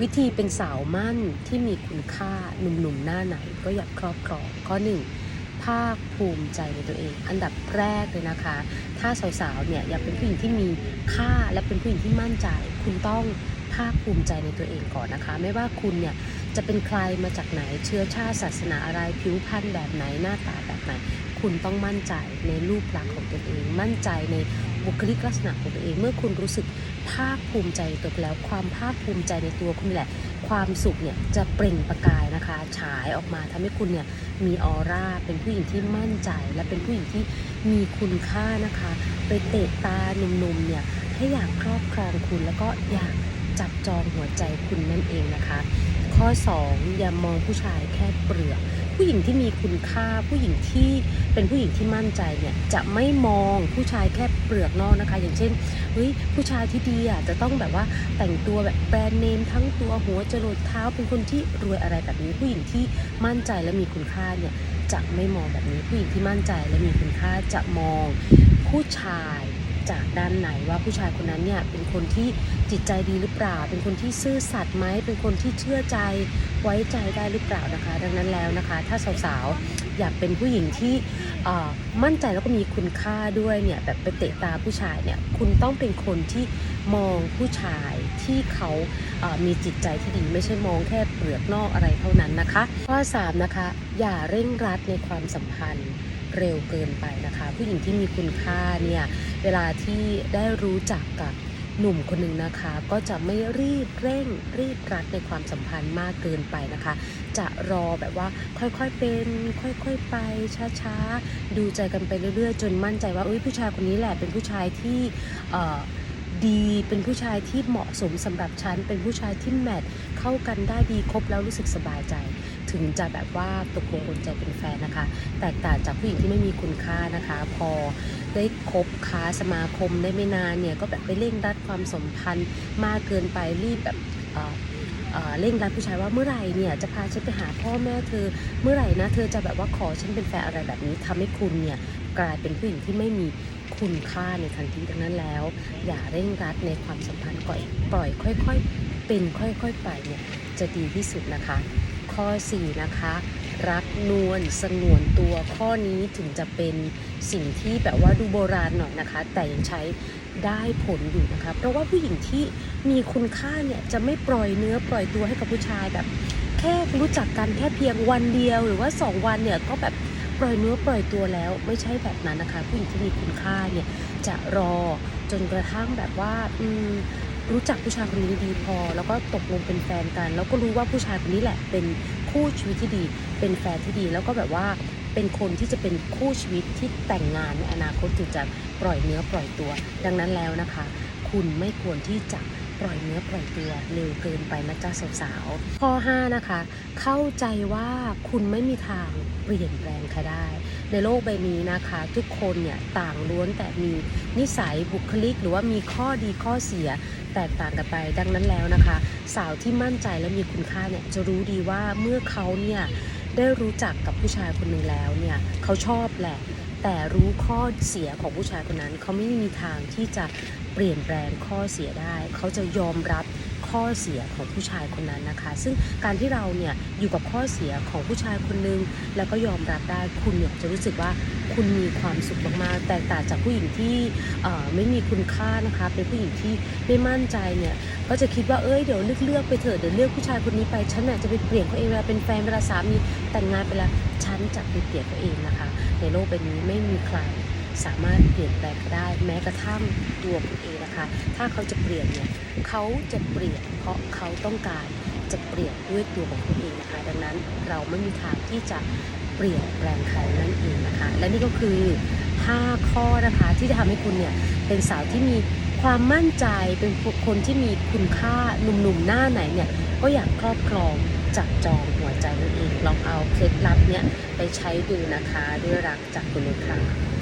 วิธีเป็นสาวมั่นที่มีคุณค่าหนุ่มๆหน้าไหนก็อยากครอบครองข้อหนึ่งภาคภูมิใจในตัวเอง อันดับแรกเลยนะคะ ถ้าสาวๆเนี่ยอยากเป็นผู้หญิงที่มีค่าและเป็นผู้หญิงที่มั่นใจ คุณต้องภาคภูมิใจในตัวเองก่อนนะคะ ไม่ว่าคุณเนี่ยจะเป็นใครมาจากไหนเชื้อชาติศาสนาอะไรผิวพรรณแบบไหนหน้าตาแบบไหน คุณต้องมั่นใจในรูปลักษณ์ของตัวเอง มั่นใจใน บุคลิกลักษณะของตัวเอง เมื่อคุณรู้สึกภาคภูมิใจตัวแล้ว ความภาคภูมิใจในตัวคุณแหละ ความสุขเนี่ยจะเปล่งประกายนะคะ ฉายออกมาทำให้คุณเนี่ยมีออร่า เป็นผู้หญิงที่มั่นใจ และเป็นผู้หญิงที่มีคุณค่านะคะ ไปเตะตาหนุ่มๆเนี่ยให้อยากครอบครองคุณแล้วก็อยากจับจองหัวใจคุณนั่นเองนะคะ ข้อ 2 อย่ามองผู้ชายแค่เปลือก ผู้หญิงที่มีคุณค่า ผู้หญิงที่เป็นผู้หญิงที่มั่นใจเนี่ยจะไม่มองผู้ชายแค่เปลือกนอกนะคะ อย่างเช่นเฮ้ยผู้ชายที่ดีอะจะต้องแบบว่าแต่งตัวแบบแบรนด์เนมทั้งตัวหัวจรดเท้าเป็นคนที่รวยอะไรแบบนี้ ผู้หญิงที่มั่นใจและมีคุณค่าเนี่ยจะไม่มองแบบนี้ผู้หญิงที่มั่นใจและมีคุณค่าจะมองผู้ชาย จากด้านไหนว่าผู้ชายคนนั้นเนี่ยเป็นคนที่จิตใจดีหรือเปล่า เป็นคนที่ซื่อสัตย์ไหมเป็นคนที่เชื่อใจไว้ใจได้หรือเปล่านะคะ ดังนั้นแล้วนะคะ ถ้าสาวๆอยากเป็นผู้หญิงที่มั่นใจแล้วก็มีคุณค่าด้วยเนี่ยแบบไปเตะตาผู้ชายเนี่ยคุณต้องเป็นคนที่มองผู้ชายที่เขามีจิตใจที่ดีไม่ใช่มองแค่เปลือกนอกอะไรเท่านั้นนะคะข้อ3นะคะอย่าเร่งรัดในความสัมพันธ์ เร็วเกินไปนะคะ ผู้หญิงที่มีคุณค่าเนี่ยเวลาที่ได้รู้จักกับหนุ่มคนหนึ่งนะคะก็จะไม่รีบเร่งรีบรัดในความสัมพันธ์มากเกินไปนะคะ จะรอแบบว่าค่อยๆเป็น ค่อยๆไปช้าๆ ดูใจกันไปเรื่อยๆ จนมั่นใจว่าเอ้ยผู้ชายคนนี้แหละเป็นผู้ชายที่ดีเป็นผู้ชายที่เหมาะสมสำหรับฉันเป็นผู้ชายที่แมทเข้ากันได้ดีครบแล้วรู้สึกสบายใจ ถึงจะแบบว่าตกลงปลงใจเป็นแฟนนะคะ แตกต่างจากผู้หญิงที่ไม่มีคุณค่านะคะ พอได้คบค้าสมาคมได้ไม่นานเนี่ยก็แบบไปเร่งรัดความสัมพันธ์มากเกินไปรีบแบบเเเร่งรัดผู้ชายว่าเมื่อไหร่เนี่ยจะพาฉันไปหาพ่อแม่เธอเมื่อไหร่นะเธอจะแบบว่าขอฉันเป็นแฟนอะไรแบบนี้ทำให้คุณเนี่ยกลายเป็นผู้หญิงที่ไม่มีคุณค่าในทันทีดังนั้นแล้ว อย่าเร่งรัดในความสัมพันธ์ก่อยปล่อยค่อย ๆ เป็นค่อย ๆ ไปเนี่ยจะดีที่สุดนะคะ ข้อ 4 นะคะ รักนวลสงวนตัวข้อนี้ถึงจะเป็นสิ่งที่แบบว่าดูโบราณหน่อยนะคะ แต่ยังใช้ได้ผลอยู่นะคะ เพราะว่าผู้หญิงที่มีคุณค่าเนี่ยจะไม่ปล่อยเนื้อปล่อยตัวให้กับผู้ชายแบบ แค่รู้จักกันแค่เพียงวันเดียว หรือว่า 2 วันเนี่ยก็แบบปล่อยเนื้อปล่อยตัวแล้วไม่ใช่แบบนั้นนะคะ ผู้หญิงที่มีคุณค่าเนี่ยจะรอจนกระทั่งแบบว่าอืม รู้จักผู้ชายคนนี้ดีพอ แล้วก็ตกลงเป็นแฟนกัน แล้วก็รู้ว่าผู้ชายคนนี้แหละ เป็นคู่ชีวิตที่ดี เป็นแฟนที่ดี แล้วก็แบบว่าเป็นคนที่จะเป็นคู่ชีวิตที่แต่งงานในอนาคตถึงจะปล่อยเนื้อปล่อยตัว ดังนั้นแล้วนะคะ คุณไม่ควรที่จะ ปล่อยเนื้อปล่อยตัวเร็วเกินไปนะจ๊ะสาวๆข้อ 5 นะคะ เข้าใจว่าคุณไม่มีทางเปลี่ยนแปลงใครได้ ในโลกใบนี้นะคะ ทุกคนเนี่ยต่างล้วนแต่มีนิสัยบุคลิก หรือว่ามีข้อดีข้อเสียแตกต่างกันไป ดังนั้นแล้วนะคะ สาวที่มั่นใจและมีคุณค่าเนี่ยจะรู้ดีว่าเมื่อเขาเนี่ยได้รู้จักกับผู้ชายคนหนึ่งแล้วเนี่ยเขาชอบแหละ แต่รู้ข้อเสียของผู้ชายคนนั้น เขาไม่มีทางที่จะเปลี่ยนแปลงข้อเสียได้ เขาจะยอมรับ ข้อเสียของผู้ชายคนนั้นนะคะ ซึ่งการที่เราเนี่ยอยู่กับข้อเสียของผู้ชายคนนึง แล้วก็ยอมรับได้คุณเนี่ยจะรู้สึกว่าคุณมีความสุขมากๆแตกต่างจากผู้หญิงที่ไม่มีคุณค่านะคะ เป็นผู้หญิงที่ไม่มั่นใจเนี่ยก็จะคิดว่าเอ้ยเดี๋ยวเลือกเลือกไปเถอะเดี๋ยวเลือกผู้ชายคนนี้ไปฉันน่ะจะไปเปลี่ยนเขาเองเวลาเป็นแฟนเวลาสามีแต่งงานไปแล้วฉันจะไปเปลี่ยนเขาเองนะคะ ในโลกใบนี้ไม่มีใคร สามารถเปลี่ยนแปลงได้แม้กระทั่งตัวคุณเองนะคะ ถ้าเขาจะเปลี่ยนเนี่ยเขาจะเปลี่ยนเพราะเขาต้องการจะเปลี่ยนด้วยตัวของคุณเองนะคะ ดังนั้นเราไม่มีทางที่จะเปลี่ยนแปลงใครนั่นเองนะคะ และนี่ก็คือ 5 ข้อนะคะที่จะทำให้คุณเนี่ยเป็นสาวที่มีความมั่นใจเป็นคนที่มีคุณค่าหนุ่มๆหน้าไหนเนี่ยก็อยากครอบครองจับจองหัวใจนั่นเองลองเอาเคล็ดลับเนี่ยไปใช้ดูนะคะ ด้วยรักจากคุณเลยค่ะ